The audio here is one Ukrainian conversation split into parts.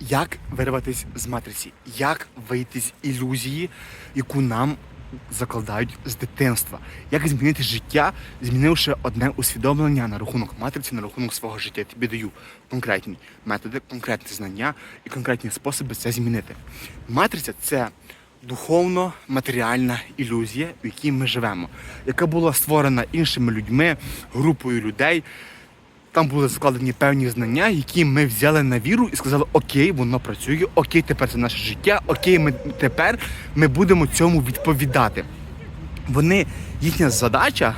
Як вирватися з матриці? Як вийти з ілюзії, яку нам закладають з дитинства? Як змінити життя, змінивши одне усвідомлення на рахунок матриці, на рахунок свого життя? Я тобі даю конкретні методи, конкретні знання і конкретні способи це змінити. Матриця це духовно-матеріальна ілюзія, в якій ми живемо, яка була створена іншими людьми, групою людей. Там були закладені певні знання, які ми взяли на віру і сказали, окей, воно працює, окей, тепер це наше життя, окей, ми тепер ми будемо цьому відповідати. Вони, їхня задача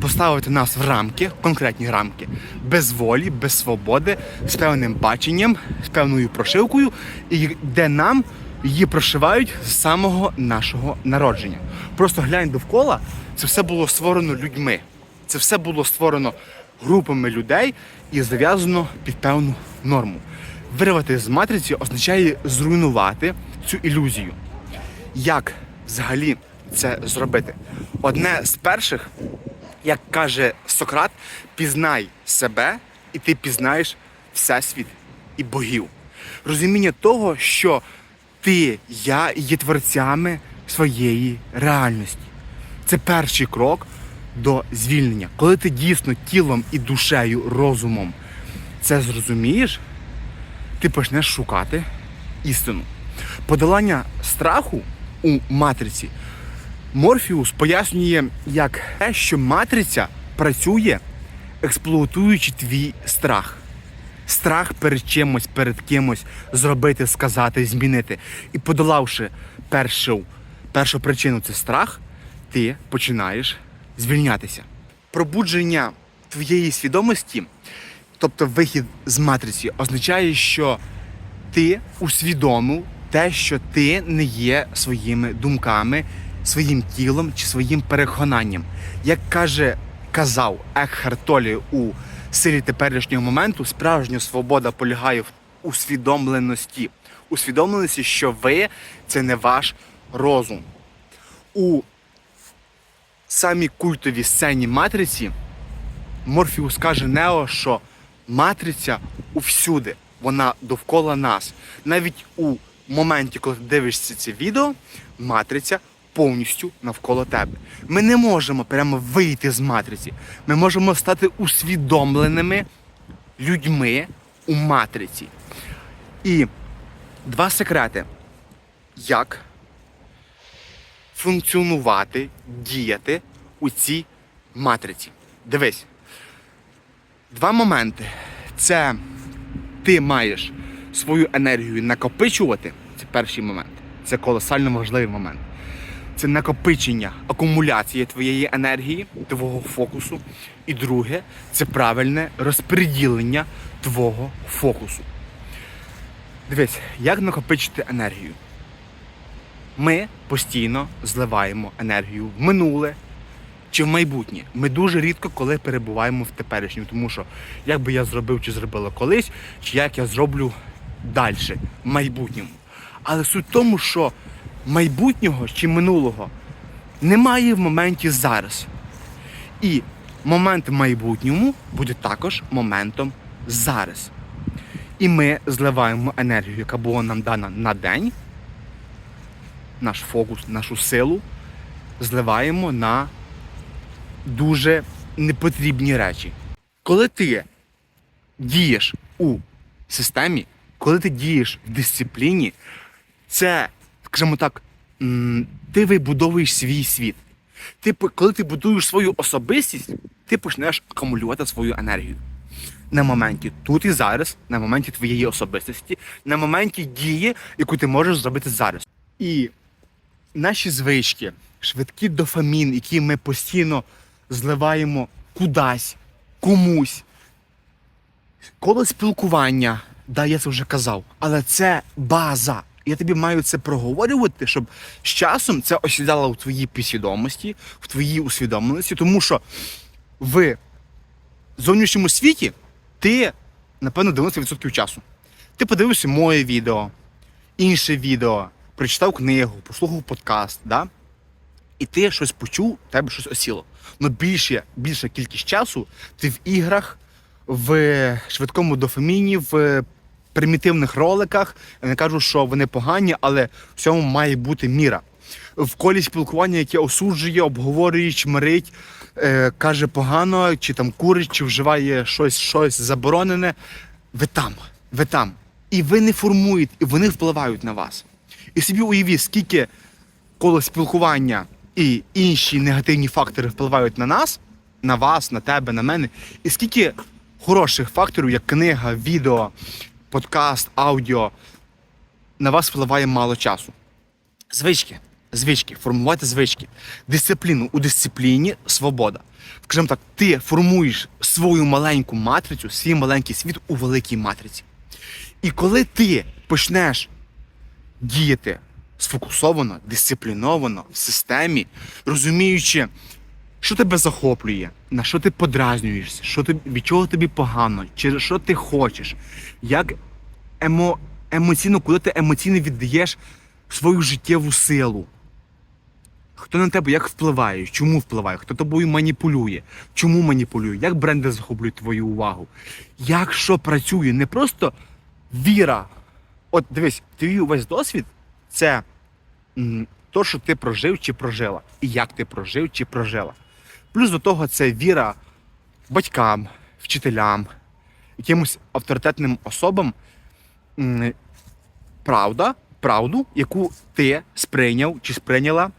поставити нас в рамки, конкретні рамки, без волі, без свободи, з певним баченням, з певною прошивкою, і де нам її прошивають з самого нашого народження. Просто глянь довкола, це все було створено людьми. Це все було створено групами людей і зав'язано під певну норму. Вирвати з матриці означає зруйнувати цю ілюзію. Як взагалі це зробити? Одне з перших, як каже Сократ, пізнай себе, і ти пізнаєш всесвіт і богів. Розуміння того, що ти, я є творцями своєї реальності. Це перший крок до звільнення. Коли ти дійсно тілом і душею, розумом це зрозумієш, ти почнеш шукати істину. Подолання страху у матриці Морфіус пояснює як те, що матриця працює, експлуатуючи твій страх. Страх перед чимось, перед кимось зробити, сказати, змінити. І подолавши першу, першу причину це страх, ти починаєш звільнятися. Пробудження твоєї свідомості, тобто вихід з матриці, означає, що ти усвідомив те, що ти не є своїми думками, своїм тілом чи своїм переконанням. Як каже, казав Екхарт Толі у силі теперішнього моменту, справжня свобода полягає в усвідомленості. Усвідомленості, що ви це не ваш розум. У самій культовій сцені матриці Морфіус каже Нео, що матриця усюди, вона довкола нас. Навіть у моменті, коли ти дивишся це відео, матриця повністю навколо тебе. Ми не можемо прямо вийти з матриці. Ми можемо стати усвідомленими людьми у матриці. І два секрети. Як функціонувати, діяти у цій матриці. Дивись. Два моменти. Це ти маєш свою енергію накопичувати. Це перший момент. Це колосально важливий момент. Це накопичення, акумуляція твоєї енергії, твого фокусу. І друге це правильне розподілення твого фокусу. Дивись, як накопичити енергію? Ми постійно зливаємо енергію в минуле чи в майбутнє. Ми дуже рідко коли перебуваємо в теперішньому, тому що як би я зробив чи зробила колись, чи як я зроблю далі, в майбутньому. Але суть в тому, що майбутнього чи минулого немає в моменті зараз. І момент в майбутньому буде також моментом зараз. І ми зливаємо енергію, яка була нам дана на день, наш фокус, нашу силу зливаємо на дуже непотрібні речі. Коли ти дієш у системі, коли ти дієш в дисципліні, це, скажімо так, ти вибудовуєш свій світ. Ти, коли ти будуєш свою особистість, ти почнеш акумулювати свою енергію. На моменті тут і зараз, на моменті твоєї особистості, на моменті дії, яку ти можеш зробити зараз. І наші звички, швидкі дофамін, які ми постійно зливаємо кудись, комусь. Коло спілкування, да, я це вже казав, але це база. Я тобі маю це проговорювати, щоб з часом це осідало в твоїй підсвідомості, в твоїй усвідомленості, тому що в зовнішньому світі ти, напевно, 90% часу. Ти подивився моє відео, інше відео, прочитав книгу, послухав подкаст, да? і ти щось почув, тебе щось осіло. Ну більше, більша кількість часу ти в іграх, в швидкому дофаміні, в примітивних роликах. Я не кажу, що вони погані, але в цьому має бути міра. В колі спілкування, яке осуджує, обговорює, чмирить, е, каже погано, чи там курить, чи вживає щось, щось заборонене. Ви там, ви там. І ви не формуєте, і вони впливають на вас. І собі уявіть, скільки коло спілкування і інші негативні фактори впливають на нас, на вас, на тебе, на мене. І скільки хороших факторів, як книга, відео, подкаст, аудіо, на вас впливає мало часу. Звички, звички, формувати звички. Дисципліну у дисципліні свобода. Скажімо так, ти формуєш свою маленьку матрицю, свій маленький світ у великій матриці. І коли ти почнеш діяти сфокусовано, дисципліновано, в системі, розуміючи, що тебе захоплює, на що ти подразнюєшся, що ти, від чого тобі погано, через що ти хочеш, як емо, емоційно, куди ти емоційно віддаєш свою життєву силу. Хто на тебе як впливає, чому впливає, хто тобою маніпулює, чому маніпулює, як бренди захоплюють твою увагу, як що працює, не просто віра. От дивись, твій увесь досвід це то, що ти прожив чи прожила, і як ти прожив чи прожила. Плюс до того це віра батькам, вчителям, якимось авторитетним особам. Правда, правду, яку ти сприйняв чи сприйняла,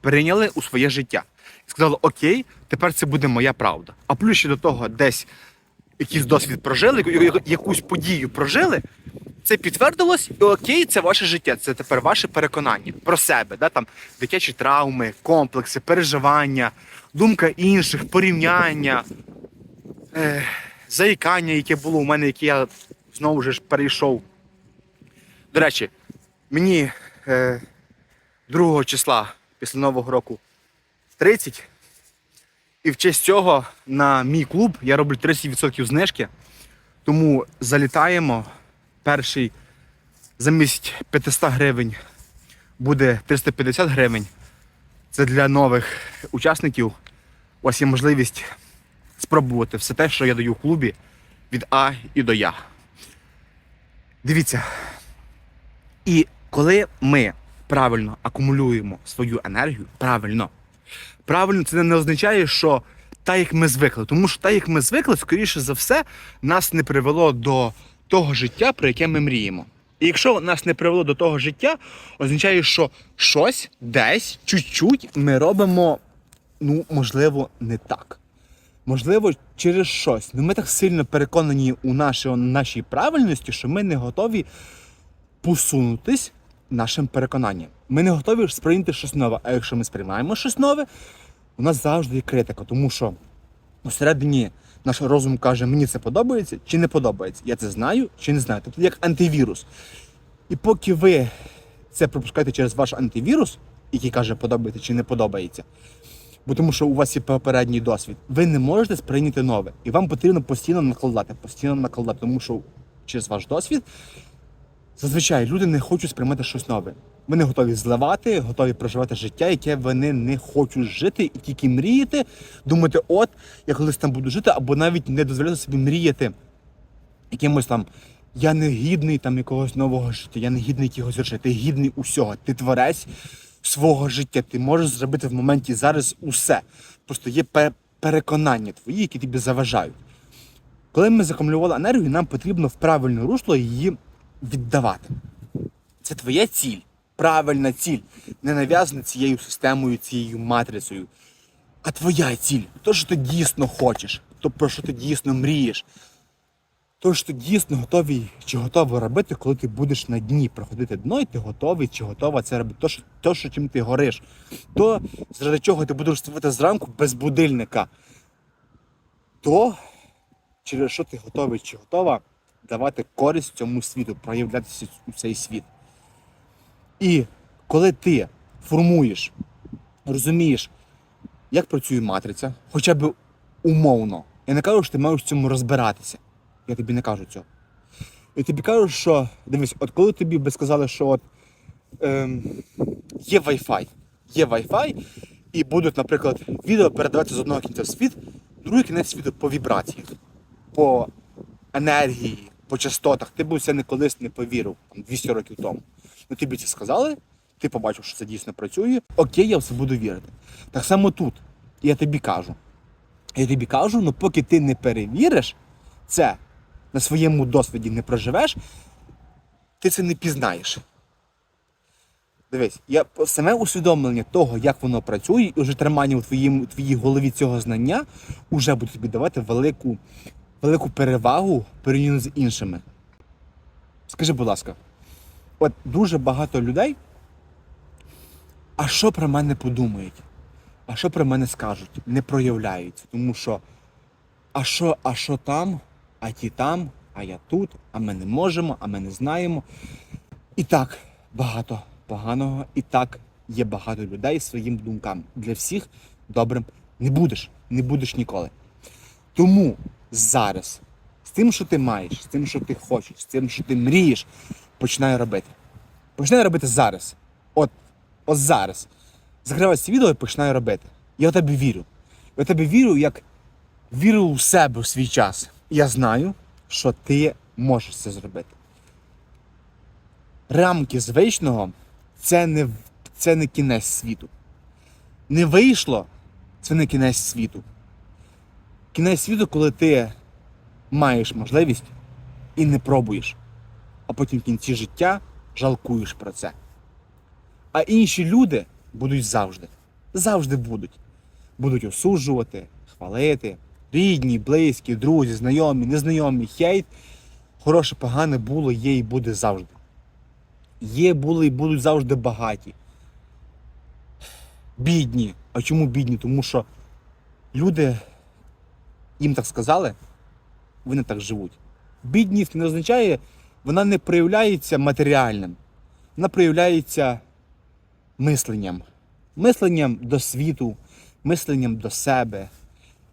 прийняли у своє життя. І сказали, окей, тепер це буде моя правда. А плюс ще до того, десь якийсь досвід прожили, яку- яку- якусь подію прожили, це підтвердилось, і окей, це ваше життя, це тепер ваше переконання про себе, да, там, дитячі травми, комплекси, переживання, думка інших, порівняння, е, заїкання, яке було у мене, яке я знову ж перейшов. До речі, мені е, 2 числа після Нового року 30. І в честь цього на мій клуб я роблю 30% знижки. Тому залітаємо. Перший замість 500 гривень буде 350 гривень. Це для нових учасників. У вас є можливість спробувати все те, що я даю в клубі від А і до Я. Дивіться. І коли ми правильно акумулюємо свою енергію, правильно, правильно це не означає, що так, як ми звикли. Тому що так, як ми звикли, скоріше за все, нас не привело до того життя, про яке ми мріємо. І якщо нас не привело до того життя, означає, що щось десь чуть-чуть ми робимо, ну, можливо, не так. Можливо, через щось. Ну ми так сильно переконані у нашій, нашій правильності, що ми не готові посунутись нашим переконанням. Ми не готові сприйняти щось нове. А якщо ми сприймаємо щось нове, у нас завжди є критика, тому що всередині наш розум каже, мені це подобається чи не подобається. Я це знаю чи не знаю. Тобто як антивірус. І поки ви це пропускаєте через ваш антивірус, який каже, подобається чи не подобається, бо тому що у вас є попередній досвід, ви не можете сприйняти нове. І вам потрібно постійно накладати, постійно накладати, тому що через ваш досвід зазвичай люди не хочуть сприймати щось нове. Вони готові зливати, готові проживати життя, яке вони не хочуть жити, і тільки мріяти, думати, от я колись там буду жити, або навіть не дозволяти собі мріяти якимось там. Я не гідний там якогось нового життя, я не гідний якогось речей, ти гідний усього, ти творець свого життя, ти можеш зробити в моменті зараз усе. Просто є переконання твої, які тобі заважають. Коли ми закумулювали енергію, нам потрібно в правильне русло її віддавати. Це твоя ціль, правильна ціль, не нав'язана цією системою, цією матрицею. А твоя ціль, то, що ти дійсно хочеш, то про що ти дійсно мрієш. То, що ти дійсно готовий чи готовий робити, коли ти будеш на дні проходити дно, і ти готовий чи готова це робити. То, що, то, що чим ти гориш, то, заради чого ти будеш ставати зранку без будильника, то через що ти готовий чи готова давати користь цьому світу, проявлятися у цей світ. І коли ти формуєш, розумієш, як працює матриця, хоча б умовно, я не кажу, що ти маєш в цьому розбиратися. Я тобі не кажу цього. Я тобі кажу, що дивись, от коли тобі би сказали, що от, ем, є Wi-Fi, є Wi-Fi, і будуть, наприклад, відео передаватися з одного кінця в світ, другий кінець світу по вібраціях, по енергії, по частотах, ти б це не колись не повірив там, 200 років тому. Ну тобі це сказали, ти побачив, що це дійсно працює. Окей, я все буду вірити. Так само тут. Я тобі кажу. Я тобі кажу, ну поки ти не перевіриш це, на своєму досвіді не проживеш, ти це не пізнаєш. Дивись, я саме усвідомлення того, як воно працює, і вже тримання у твоїм, у твоїй голові цього знання вже буде тобі давати велику, велику перевагу порівняно з іншими. Скажи, будь ласка, от дуже багато людей, а що про мене подумають? А що про мене скажуть? Не проявляються. Тому що, а що, а що там, а ті там, а я тут, а ми не можемо, а ми не знаємо. І так багато поганого, і так є багато людей своїм думкам. Для всіх добрим не будеш, не будеш ніколи. Тому зараз з тим, що ти маєш, з тим, що ти хочеш, з тим, що ти мрієш, починай робити. Починай робити зараз. От, от зараз. Закривай це відео і починай робити. Я в тебе вірю. Я в тебе вірю, як вірю у себе в свій час. Я знаю, що ти можеш це зробити рамки звичного це не, це не кінець світу. Не вийшло, це не кінець світу. Кінець світу, коли ти маєш можливість і не пробуєш, а потім в кінці життя жалкуєш про це. А інші люди будуть завжди. Завжди будуть. Будуть осуджувати, хвалити. Рідні, близькі, друзі, знайомі, незнайомі, хейт. Хороше, погане було, є і буде завжди є, були і будуть завжди багаті. Бідні. А чому бідні? Тому що люди їм так сказали, вони так живуть. Бідність не означає, вона не проявляється матеріальним, вона проявляється мисленням. Мисленням до світу, мисленням до себе,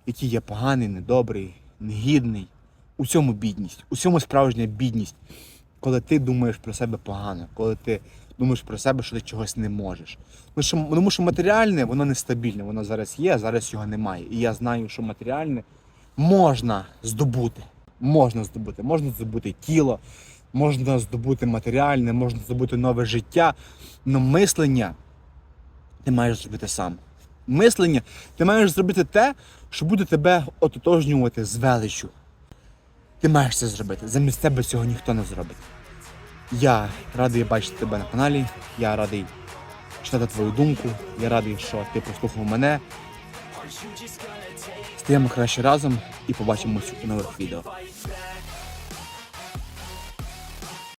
який є поганий, недобрий, негідний. У цьому бідність, у цьому справжня бідність коли ти думаєш про себе погано, коли ти думаєш про себе, що ти чогось не можеш. Тому що, матеріальне, воно нестабільне, воно зараз є, а зараз його немає. І я знаю, що матеріальне можна здобути. Можна здобути. Можна здобути тіло, можна здобути матеріальне, можна здобути нове життя. але мислення ти маєш зробити сам. Мислення ти маєш зробити те, що буде тебе ототожнювати з величчю. Ти маєш це зробити. Замість тебе цього ніхто не зробить. Я радий бачити тебе на каналі. Я радий читати твою думку. Я радий, що ти прослухав мене. Стаємо краще разом і побачимось у нових відео.